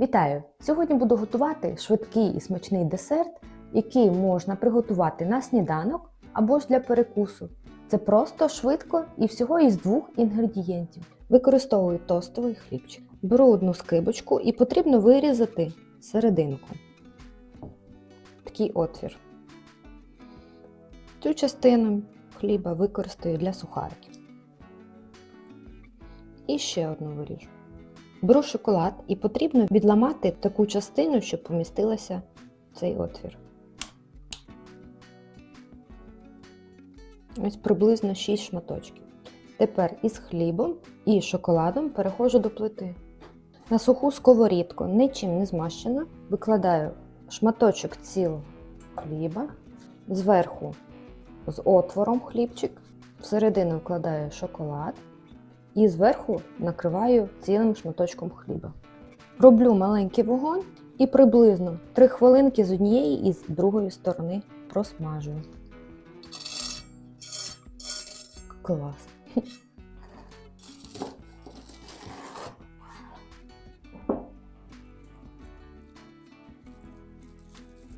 Вітаю! Сьогодні буду готувати швидкий і смачний десерт, який можна приготувати на сніданок або ж для перекусу. Це просто швидко і всього із двох інгредієнтів. Використовую тостовий хлібчик. Беру одну скибочку і потрібно вирізати серединку. Такий отвір. Цю частину хліба використаю для сухариків. І ще одну виріжу. Беру шоколад і потрібно відламати таку частину, щоб помістилася цей отвір. Ось приблизно 6 шматочків. Тепер із хлібом і шоколадом переходжу до плити. На суху сковорідку, нічим не змащена, викладаю шматочок цілого хліба, зверху з отвором хлібчик, всередину вкладаю шоколад і зверху накриваю цілим шматочком хліба. Роблю маленький вогонь і приблизно 3 хвилинки з однієї і з другої сторони просмажую. Клас!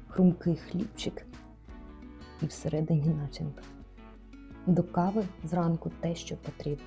Хрумкий хлібчик і всередині начинка. До кави зранку те, що потрібно.